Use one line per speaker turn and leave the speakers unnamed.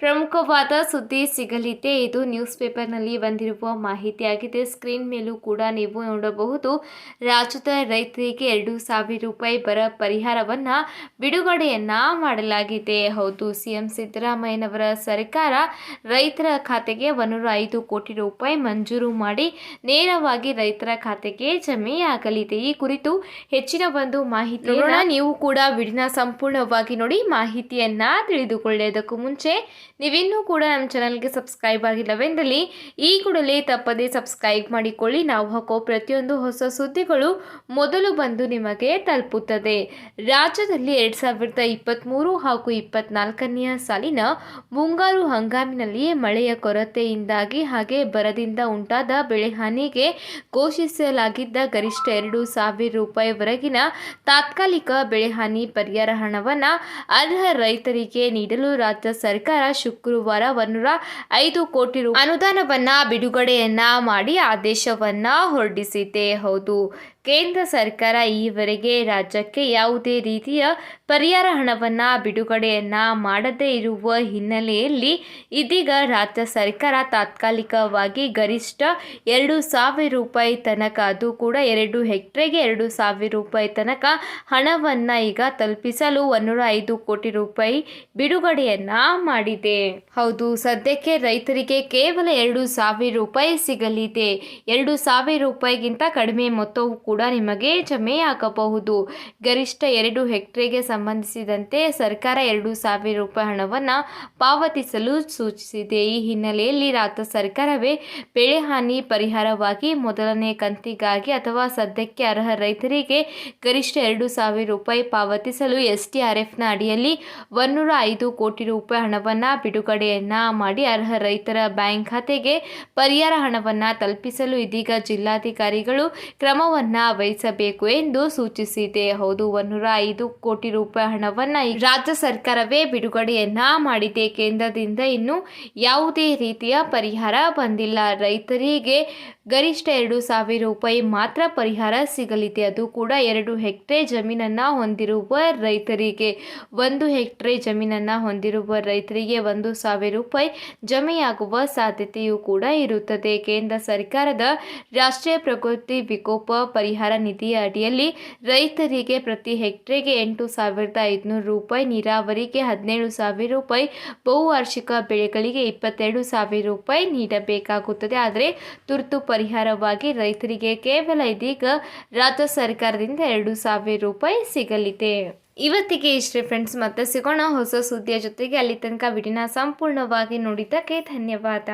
ಪ್ರಮುಖವಾದ ಸುದ್ದಿ ಸಿಗಲಿದೆ. ಇದು ನ್ಯೂಸ್ ಪೇಪರ್ನಲ್ಲಿ ಬಂದಿರುವ ಮಾಹಿತಿಯಾಗಿದೆ. ಸ್ಕ್ರೀನ್ ಮೇಲೂ ಕೂಡ ನೀವು ನೋಡಬಹುದು, ರಾಜ್ಯದ ರೈತರಿಗೆ ಎರಡು ಸಾವಿರ ರೂಪಾಯಿ ಬರ ಪರಿಹಾರವನ್ನು ಬಿಡುಗಡೆಯನ್ನ ಮಾಡಲಾಗಿದೆ. ಹೌದು, ಸಿಎಂ ಸಿದ್ದರಾಮಯ್ಯನವರ ಸರ್ಕಾರ ರೈತರ ಖಾತೆಗೆ ಒಂದೂರ ಐದು ಕೋಟಿ ರೂಪಾಯಿ ಮಂಜೂರು ಮಾಡಿ ನೇರವಾಗಿ ರೈತರ ಖಾತೆಗೆ ಜಮೆಯಾಗಲಿದೆ ಈ ಕುರಿತು ಹೆಚ್ಚಿನ ಒಂದು ಮಾಹಿತಿ ನೀವು ಕೂಡ ವಿಡಿನ ಸಂಪೂರ್ಣವಾಗಿ ನೋಡಿ ಮಾಹಿತಿಯನ್ನ ತಿಳಿದುಕೊಳ್ಳೋದಕ್ಕೂ ಮುಂಚೆ ನೀವಿನ್ನೂ ಕೂಡ ನಮ್ಮ ಚಾನಲ್ಗೆ ಸಬ್ಸ್ಕ್ರೈಬ್ ಆಗಿಲ್ಲವೆಂದಲ್ಲಿ ಈ ಕೂಡಲೇ ತಪ್ಪದೇ ಸಬ್ಸ್ಕ್ರೈಬ್ ಮಾಡಿಕೊಳ್ಳಿ. ನಾವು ಹಾಕೋ ಪ್ರತಿಯೊಂದು ಹೊಸ ಸುದ್ದಿಗಳು ಮೊದಲು ಬಂದು ನಿಮಗೆ ತಲುಪುತ್ತದೆ. ರಾಜ್ಯದಲ್ಲಿ ಎರಡು ಸಾವಿರದ ಇಪ್ಪತ್ತ್ಮೂರು ಹಾಗೂ ಇಪ್ಪತ್ನಾಲ್ಕನೆಯ ಸಾಲಿನ ಮುಂಗಾರು ಹಂಗಾಮಿನಲ್ಲಿಯೇ ಮಳೆಯ ಕೊರತೆಯಿಂದಾಗಿ ಹಾಗೆ ಬರದಿಂದ ಉಂಟಾದ ಬೆಳೆ ಹಾನಿಗೆ ಘೋಷಿಸಲಾಗಿದ್ದ ಗರಿಷ್ಠ ಎರಡು ಸಾವಿರ ರೂಪಾಯಿವರೆಗಿನ ತಾತ್ಕಾಲಿಕ ಬೆಳೆಹಾನಿ ಪರಿಹಾರ ಹಣವನ್ನು ಅರ್ಹ ರೈತರಿಗೆ ನೀಡಲು ರಾಜ್ಯ ಸರ್ಕಾರ ಶುಕ್ರವಾರ ಒಂದೂರ ಐದು ಕೋಟಿ ರು ಅನುದಾನವನ್ನ ಬಿಡುಗಡೆಯನ್ನ ಮಾಡಿ ಆದೇಶವನ್ನ ಹೊರಡಿಸಿದೆ ಹೌದು. ಕೇಂದ್ರ ಸರ್ಕಾರ ಈವರೆಗೆ ರಾಜ್ಯಕ್ಕೆ ಯಾವುದೇ ರೀತಿಯ ಪರಿಹಾರ ಹಣವನ್ನು, ಬಿಡುಗಡೆಯನ್ನು ಮಾಡದೇ ಇರುವ ಹಿನ್ನೆಲೆಯಲ್ಲಿ ಇದೀಗ ರಾಜ್ಯ ಸರ್ಕಾರ ತಾತ್ಕಾಲಿಕವಾಗಿ ಗರಿಷ್ಠ ಎರಡು ಸಾವಿರ ರೂಪಾಯಿ ತನಕ, ಅದು ಕೂಡ ಎರಡು ಹೆಕ್ಟ್ರೆಗೆ ಎರಡು ಸಾವಿರ ರೂಪಾಯಿ ತನಕ ಹಣವನ್ನು ಈಗ ತಲುಪಿಸಲು ಒಂದೂರ ಐದು ಕೋಟಿ ರೂಪಾಯಿ ಬಿಡುಗಡೆಯನ್ನು ಮಾಡಿದೆ. ಹೌದು, ಸದ್ಯಕ್ಕೆ ರೈತರಿಗೆ ಕೇವಲ ಎರಡು ಸಾವಿರ ರೂಪಾಯಿ ಸಿಗಲಿದೆ. ಎರಡು ಸಾವಿರ ರೂಪಾಯಿಗಿಂತ ಕಡಿಮೆ ಮೊತ್ತವು ಕೂಡ ನಿಮಗೆ ಜಮೆಯಾಗಬಹುದು ಗರಿಷ್ಠ ಎರಡು ಹೆಕ್ಟೇರ್ಗೆ ಸಂಬಂಧಿಸಿದಂತೆ ಸರ್ಕಾರ ಎರಡು ಸಾವಿರ ರೂಪಾಯಿ ಹಣವನ್ನು ಪಾವತಿಸಲು ಸೂಚಿಸಿದೆ. ಈ ಹಿನ್ನೆಲೆಯಲ್ಲಿ ರಾಜ್ಯ ಸರ್ಕಾರವೇ ಬೆಳೆ ಹಾನಿ ಪರಿಹಾರವಾಗಿ ಮೊದಲನೇ ಕಂತಿಗಾಗಿ ಅಥವಾ ಸದ್ಯಕ್ಕೆ ಅರ್ಹ ರೈತರಿಗೆ ಗರಿಷ್ಠ ಎರಡು ಸಾವಿರ ರೂಪಾಯಿ ಪಾವತಿಸಲು ಎಸ್ಡಿಆರ್ಎಫ್ನ ಅಡಿಯಲ್ಲಿ ಒಂದೂರ ಐದು ಕೋಟಿ ರೂಪಾಯಿ ಹಣವನ್ನು ಬಿಡುಗಡೆಯನ್ನ ಮಾಡಿ ಅರ್ಹ ರೈತರ ಬ್ಯಾಂಕ್ ಖಾತೆಗೆ ಪರಿಹಾರ ಹಣವನ್ನು ತಲುಪಿಸಲು ಇದೀಗ ಜಿಲ್ಲಾಧಿಕಾರಿಗಳು ಕ್ರಮವನ್ನ ವಹಿಸಬೇಕು ಎಂದು ಸೂಚಿಸಿದೆ. ಹೌದು, ಒಂದೂರ ಐದು ಕೋಟಿ ರೂಪಾಯಿ ಹಣವನ್ನು ರಾಜ್ಯ ಸರ್ಕಾರವೇ ಬಿಡುಗಡೆಯನ್ನ ಮಾಡಿದೆ. ಕೇಂದ್ರದಿಂದ ಇನ್ನು ಯಾವುದೇ ರೀತಿಯ ಪರಿಹಾರ ಬಂದಿಲ್ಲ. ರೈತರಿಗೆ ಗರಿಷ್ಠ ಎರಡು ಸಾವಿರ ರೂಪಾಯಿ ಮಾತ್ರ ಪರಿಹಾರ ಸಿಗಲಿದೆ. ಅದು ಕೂಡ ಎರಡು ಹೆಕ್ಟ್ರೆ ಜಮೀನನ್ನು ಹೊಂದಿರುವ ರೈತರಿಗೆ. ಒಂದು ಹೆಕ್ಟ್ರೆ ಜಮೀನನ್ನು ಹೊಂದಿರುವ ರೈತರಿಗೆ ಒಂದು ಸಾವಿರ ರೂಪಾಯಿ ಜಮೆಯಾಗುವ ಸಾಧ್ಯತೆಯೂ ಕೂಡ ಇರುತ್ತದೆ. ಕೇಂದ್ರ ಸರ್ಕಾರದ ರಾಷ್ಟ್ರೀಯ ಪ್ರಕೃತಿ ವಿಕೋಪ ಪರಿಹಾರ ನಿಧಿಯ ಅಡಿಯಲ್ಲಿ ರೈತರಿಗೆ ಪ್ರತಿ ಹೆಕ್ಟ್ರೆಗೆ ಎಂಟು ಸಾವಿರದ ಐದುನೂರು ರೂಪಾಯಿ, ನೀರಾವರಿಗೆ ಹದಿನೇಳು ಸಾವಿರ ರೂಪಾಯಿ, ಬಹುವಾರ್ಷಿಕ ಬೆಳೆಗಳಿಗೆ ಇಪ್ಪತ್ತೆರಡು ಸಾವಿರ ರೂಪಾಯಿ ನೀಡಬೇಕಾಗುತ್ತದೆ. ಆದರೆ ತುರ್ತು ಪರಿಹಾರವಾಗಿ ರೈತರಿಗೆ ಕೇವಲ ಇದೀಗ ರಾಜ್ಯ ಸರ್ಕಾರದಿಂದ ಎರಡು ಸಾವಿರ ರೂಪಾಯಿ ಸಿಗಲಿದೆ. ಇವತ್ತಿಗೆ ಇಷ್ಟೇ ಫ್ರೆಂಡ್ಸ್ ಮತ್ತೆ ಸಿಗೋಣ ಹೊಸ ಸುದ್ದಿಯ ಜೊತೆಗೆ. ಅಲ್ಲಿ ತನಕ ವಿಡಿನ ಸಂಪೂರ್ಣವಾಗಿ ನೋಡಿದ್ದಕ್ಕೆ ಧನ್ಯವಾದ.